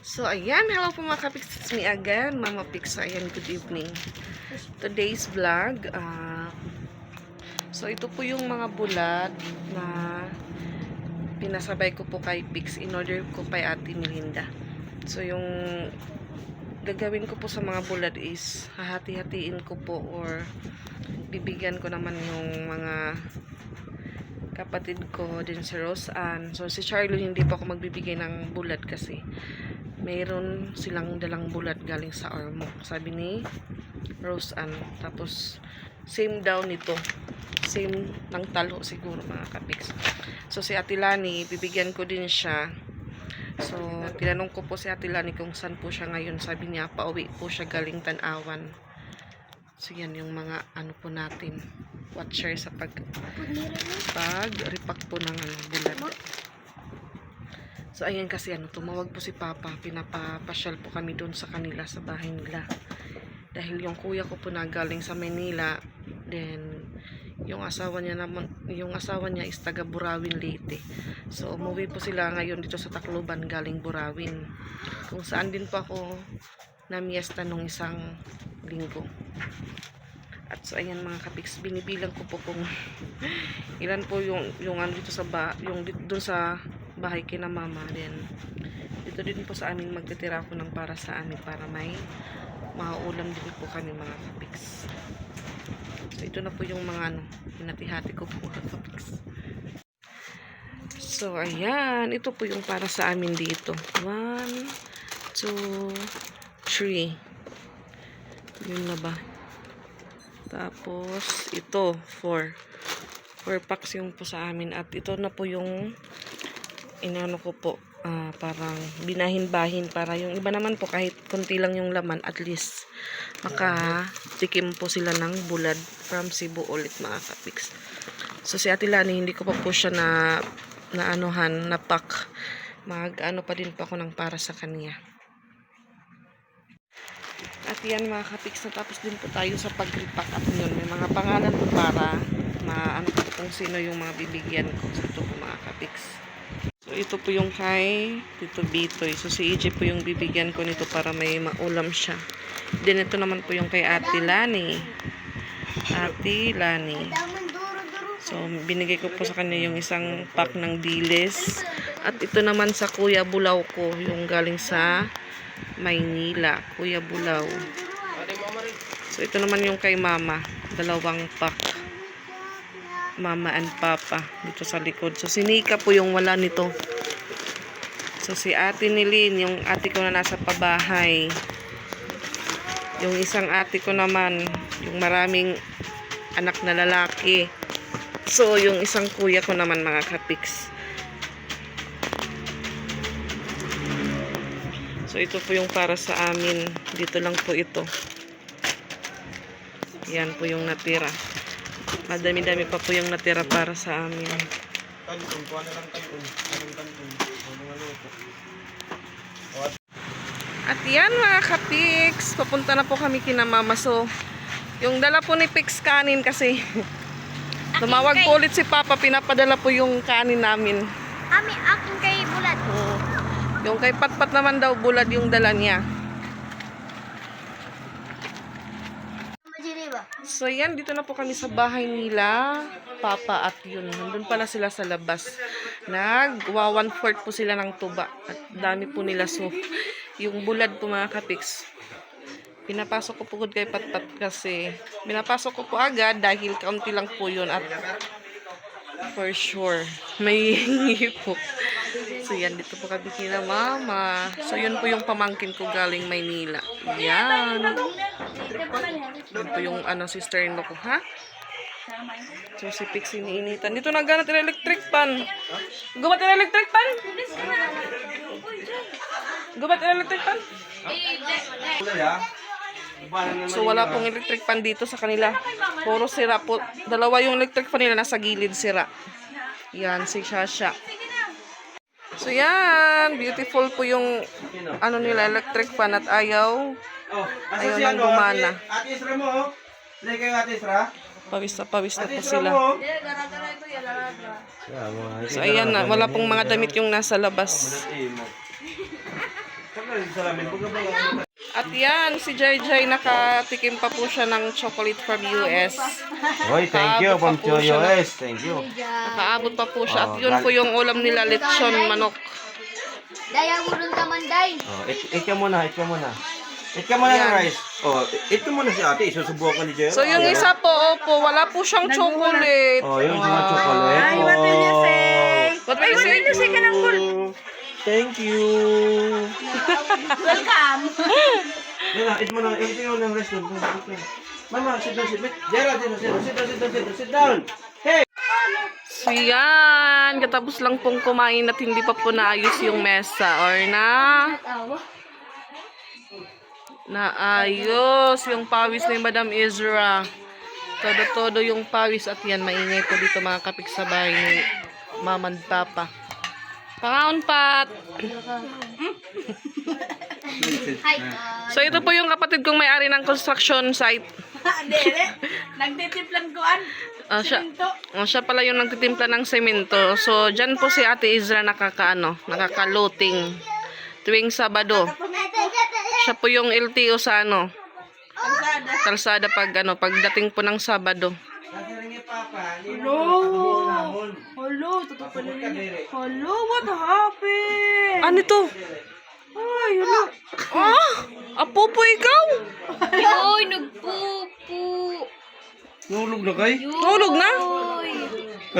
So, ayan. Hello po mga kapiks. It's me again, Mama Pix. Ayan. Good evening. Today's vlog. ah, so, ito po yung mga bulat na pinasabay ko po kay Pix in order ko kay Ate Melinda. So, yung gagawin ko po sa mga bulat is hahati-hatiin ko po or bibigyan ko naman yung mga kapatid ko din si Rose Ann. So si Charlie hindi pa ako magbibigay ng bulat kasi mayroon silang dalang bulat galing sa Ormo. Sabi ni Rose Ann. Tapos same daw nito. Same ng talo siguro mga kapiks. So si Ate Lani, bibigyan ko din siya. So tinanong ko po si Ate Lani kung saan po siya ngayon. Sabi niya pauwi po siya galing Tanawan. So yan yung mga ano po natin watcher sa pag pag repack po ng ano, bulat. So ayan kasi ano, tumawag po si Papa, pinapapasyal po kami doon sa kanila sa bahay nila. Dahil yung kuya ko po na galing sa Manila, then yung asawa niya naman, yung asawa niya is taga Burawin Leyte. So umuwi po sila ngayon dito sa Tacloban galing Burawin. Kung saan din po ako namiesta nung isang linggo. At so ayan mga kapiks, binibilang ko po kung ilan po yung yung ano dito sa ba, yung dun sa bahay kina mama din. Dito din po sa amin magtitira ako ng para sa amin para may mauulam din po kami mga kapiks. So ito na po yung mga ano, pinatihati ko po mga kapiks. So ayan, ito po yung para sa amin dito. One, two, three. Yun na ba? Tapos, ito, 4. 4 packs yung po sa amin. At ito na po yung inano ko po, ah, parang binahin-bahin para yung iba naman po kahit konti lang yung laman, at least makatikim po sila ng bulad from Cebu ulit mga kapiks. So si Ate Lani, hindi ko pa po siya na na anuhan, na pack. Mag ano pa din pa ako ng para sa kanya. At yan mga kapiks, natapos din po tayo sa pag-repack at yun. May mga pangalan po para maano po kung sino yung mga bibigyan ko. So ito po mga kapiks. So ito po yung kay Tito Bitoy. So si EJ po yung bibigyan ko nito para may maulam siya. Then ito naman po yung kay Ate Lani. Ate Lani. So binigay ko po sa kanya yung isang pack ng dilis. At ito naman sa Kuya Bulaw ko, yung galing sa Maynila, Kuya Bulaw. So ito naman yung kay Mama, dalawang pack. Mama and Papa dito sa likod. So si Nika po yung wala nito. So si Ate Nilin, yung ate ko na nasa pabahay. Yung isang ate ko naman, yung maraming anak na lalaki. So yung isang kuya ko naman mga kapiks. So ito po yung para sa amin. Dito lang po ito. Yan po yung natira. Madami-dami pa po yung natira para sa amin. Kanton, kuha na lang kanton. Anong kanton? Ano nga luto? At yan mga kapiks, papunta na po kami kina mama. So, yung dala po ni Pix kanin kasi tumawag po ulit si Papa, pinapadala po yung kanin namin. Ami, akin kay Bulat. Oo. Yung kay Patpat naman daw bulad yung dala niya. Majiri ba? So yan, dito na po kami sa bahay nila, Papa at yun. Nandun pala sila sa labas. Nagwa one fourth po sila ng tuba. At dami po nila. So, yung bulad po mga kapiks. Pinapasok ko po kay Patpat kasi pinapasok ko po agad dahil kaunti lang po yun at for sure may po. So yan, dito po kami kina mama. So yun po yung pamangkin ko galing Maynila. Yan. Po yung ano, sister-in-law ko, ha? So, si Pix iniinitan. Dito na ganat yung electric pan. Gubat yung electric pan? Gubat yung electric pan? So, wala pong electric pan dito sa kanila. Puro sira po. Dalawa yung electric fan nila nasa gilid sira. Yan, si Shasha. So, yan. Beautiful po yung ano nila, electric fan at ayaw. Oh, Ayaw nang ano? gumana. Ate, Isra mo. Hindi kayo ate Isra? Pawis na pawis na po sila. So, ayan na. Wala pong mga damit yung nasa labas. At yan, si Jai Jai nakatikim pa po siya ng chocolate from US. Hoy, thank you from po siya Choyo S. Thank you. Nakaabot pa po siya. At Oh, yun po yung ulam nila, lechon manok. Daya urong tamanday. Oh, eat, eat ka muna, eat ka muna. Eat ka muna ng rice. Oh, ka muna si ate. Isusubukan ni Joyo. So yung isa po, opo, wala po siyang chocolate. Oh, yung mga chocolate. Ay, what will you say? What will you say? ka ng. Thank you. Welcome. Na, eat mo na. Eat mo ng. Mama, sit down, sit down. Jera, Jera, Jera. Sit down, sit down, sit down. Sit down. Hey! So yan, katapos lang pong kumain at hindi pa po naayos yung mesa. Or na, naayos yung pawis ni Madam Ezra. Todo-todo yung pawis at yan, maingay po dito mga kapik sa bahay ni Mama and Papa. Pangaon pat! Hi. So ito po yung kapatid kong may-ari ng construction site. Hindi. Nagtitiplan ko an. Ah, siya, oh, siya pala yung nagtitimpla ng semento. So, dyan po si Ate Izra nakakaano, nakakaloting tuwing Sabado. Siya po yung LTO sa ano, Kalsada. kalsada pag ano, pagdating po ng Sabado. Hello. Hello, totoo pala niya. Hello, what happened? Ano to? Ay, hello. Ah! Apo po ikaw? Yoy, nagpupo. Nulog na kay? Hulog na?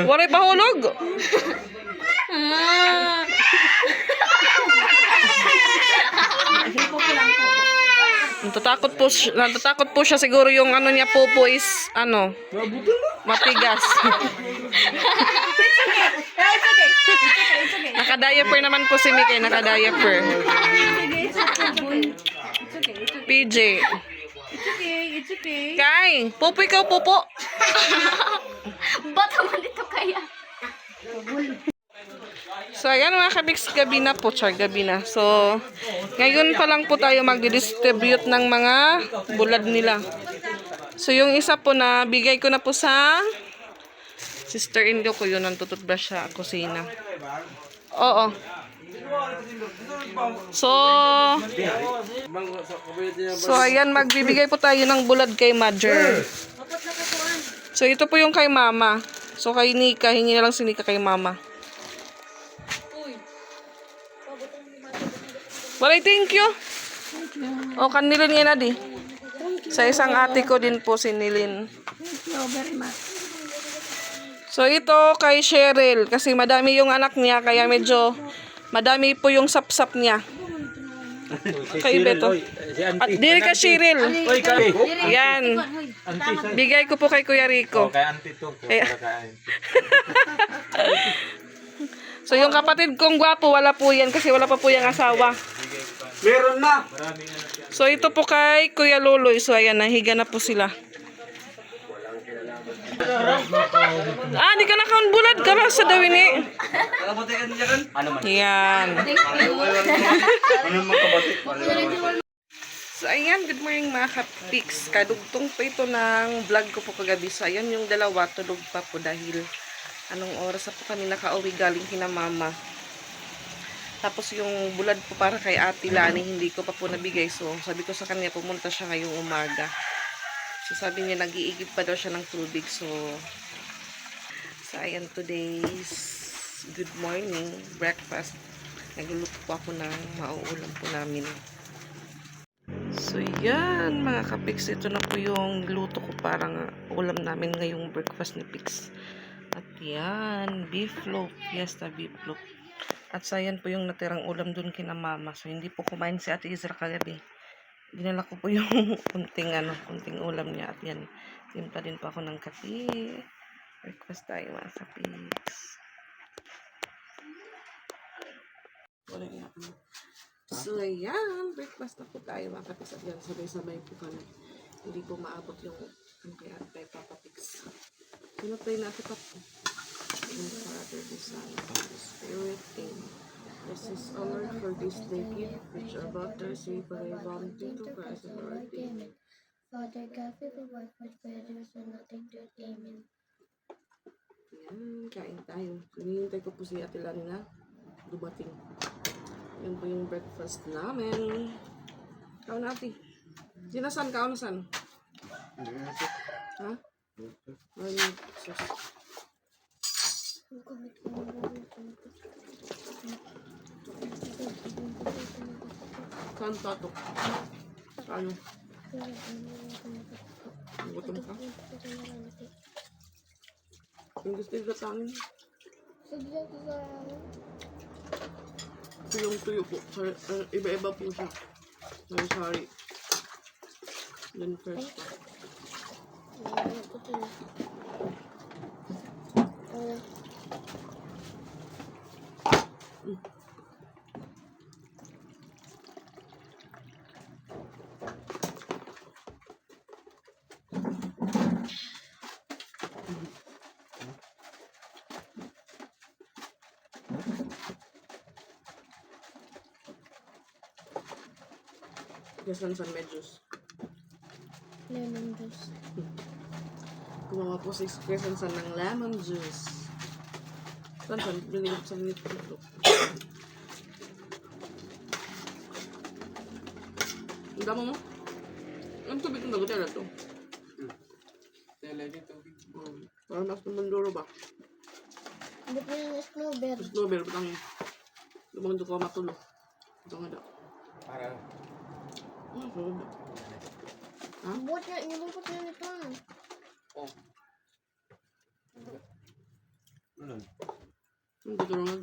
Walay pa hulog? Ah. Natatakot po, siya- natatakot po siya siguro yung ano niya po is ano, matigas. Eh, it's okay. It's okay, it's okay. Naka-diaper naman po si Mikay, naka-diaper. It's okay. It's okay, it's okay. PJ. It's okay, it's okay. Kay, pupo ikaw, pupo. Ba't naman ito kaya? So, ayan mga kabiks, gabi na po, char, gabi na. So, ngayon pa lang po tayo magdi-distribute ng mga bulad nila. So, yung isa po na bigay ko na po sa sister-in-law ko yun, ang tututbrush sa kusina. Oo. So, so ayan, magbibigay po tayo ng bulad kay Madger. So, ito po yung kay Mama. So, kay Nika, hingi na lang si Nika kay Mama. Walay, thank you. O, kanilin nga na di. Sa isang ate ko din po si Nilin. So, ito kay Cheryl. Kasi madami yung anak niya, kaya medyo madami po yung sapsap niya. Kay Beto. At dili ka Cheryl. Yan. Bigay ko po kay Kuya Rico. Kay auntie to. Kaya- So, yung kapatid kong gwapo, wala po yan kasi wala pa po yung asawa. Meron na. So, ito po kay Kuya Loloy. So, ayan, nahiga na po sila. Ah, di ka nakaunbulad ka ba sa dawin man? Yan. So, ayan, good morning mga kapiks. Kadugtong po ito ng vlog ko po kagabi. So, ayan yung dalawa, tulog pa po dahil anong oras na po kami nakauwi galing kina mama. Tapos yung bulad po para kay Ate Lani, hindi ko pa po nabigay. So, sabi ko sa kanya, pumunta siya ngayong umaga. So, sabi niya, nag-iigib pa daw siya ng tubig. So, so ayan, today's good morning, breakfast. Nagluluto po ako ng mauulam po namin. So, yan, mga kapiks. Ito na po yung niluto ko parang ulam namin ngayong breakfast ni Pix. At yan, beef loaf. Fiesta beef loaf. At sa yan po yung natirang ulam dun kina mama. So, hindi po kumain si Ate Isra kagabi. Dinala ko po yung kunting, ano, kunting ulam niya. At yan, timpla din po ako ng kape. Breakfast tayo, mga nga, ano. So, ayan. Breakfast na po tayo mga kapis. At yan, sabay-sabay po kami. Hindi po maabot yung ang kaya tayo papapix. Sino tayo na? Yung Father, the Son, and the Spirit, Amen. This is our for this day gift, which are about to receive by vomiting to Christ and Lord. Amen. Father God, we provide for prayers and nothing to Amen. Ayan, kain tayo. Hinihintay ko po si Ate Lani na dumating. Yan po yung breakfast namin. Kaon natin. Sinasan? Kaon nasan? Ha? Ay, sus. Ang ko na kamit. Saan tato? Kaya yung kamit ko. Gutom ka? Yung gusto yung gatangin. Yung tuyo po. Iba-iba po siya. Sorry, sorry. Then first pa. Na. Oh, Gasan San Medios. lemon juice. Gumawa po si Quezon San ng lemon juice. San San? Binigyan sa nito. Ang damo mo? Ang tubig ng dagutera to. Tela dito. Um, para mas tumanduro ba? Ano po yung snowbird? Dober, patang lumang ko matulog. Ito nga daw. Para. Ah, sarap ba? Ha? Buot niya, inilipot niya nito. Oh. Ano? Ang tutulong nga.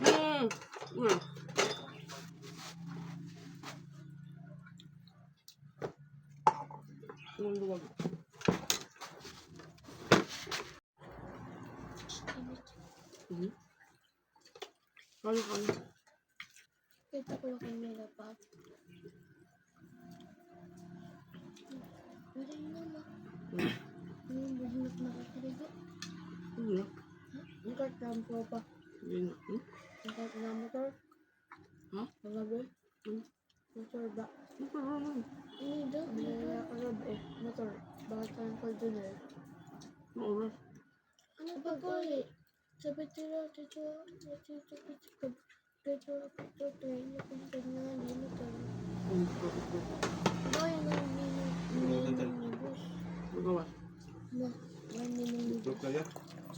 Hmm. Hmm. Ang luwag. Hmm. Ko lang kung nila pa. Wala yun naman. Hmm. Yung buhinot nakakaligo. Ano na? Ang kartam po pa. Hindi na. Ang kartam na motor. Ha? Ang. Hmm? Motor ba? Ano pa naman? Hindi daw. Hindi ako gabi. Motor. Bakit tayong container? Ano oras? Ano ba ko eh? So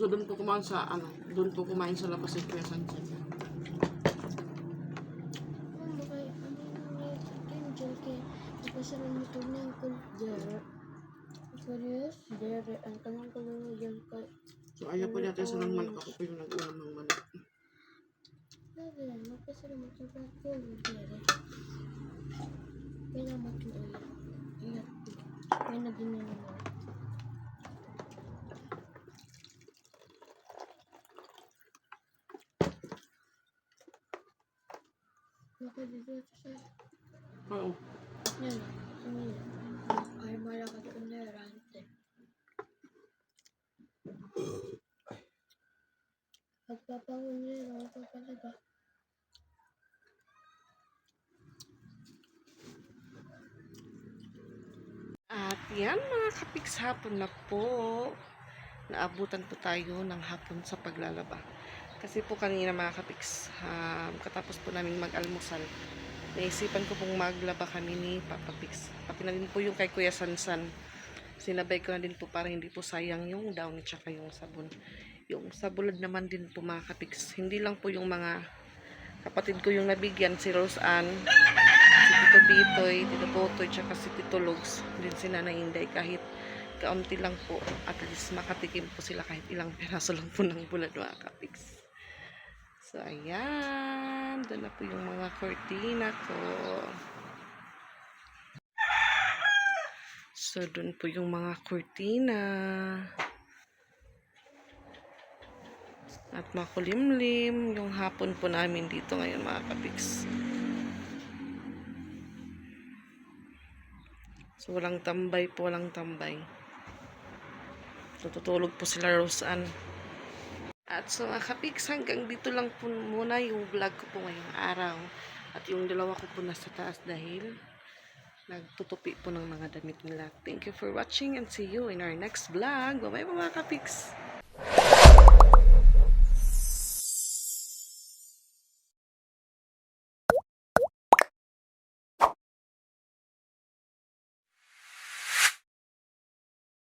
doon po kumain sa ano, doon po kumain sa labas ng Kuya Sanchez. Pasaran mo ito niya ang kuljara. Serious? Dere, ang tanong ko kalau yang kay So ayaw po natin sa ng manok. Ako po yung nag-ulam ng manok. Sabi lang, napasara mo ito na kul, dere. Kaya mo ito ulit. Ingat. Kaya naging na naman. Nakadito siya. Oo. Yan. Ano yan? Ay, malakas ang nerante. Pagpapahuli nila ako talaga. At yan mga kapiks hapon na po. Naabutan po tayo ng hapon sa paglalaba. Kasi po kanina mga kapiks, um, katapos po namin mag-almusal, naisipan ko pong maglaba kami ni Papa Pix. Pati na din po yung kay Kuya Sansan. Sinabay ko na din po para hindi po sayang yung down at saka yung sabon. Yung sabulad naman din po mga kapiks. Hindi lang po yung mga kapatid ko yung nabigyan, si Rose Ann, si Tito Bitoy, Tito Botoy, tsaka si Tito Lugs, din si Nanay Inday, kahit kaunti lang po, at least makatikim po sila kahit ilang peraso lang po ng bulad mga kapiks. So, ayan, doon na po yung mga cortina ko. So, doon po yung mga cortina. At makulimlim yung hapon po namin dito ngayon mga kapiks. So, walang tambay po, walang tambay. Tututulog po sila Roseanne. At so mga kapiks, hanggang dito lang po muna yung vlog ko po ngayong araw. At yung dalawa ko po nasa taas dahil nagtutupi po ng mga damit nila. Thank you for watching and see you in our next vlog. Bye-bye mga kapiks!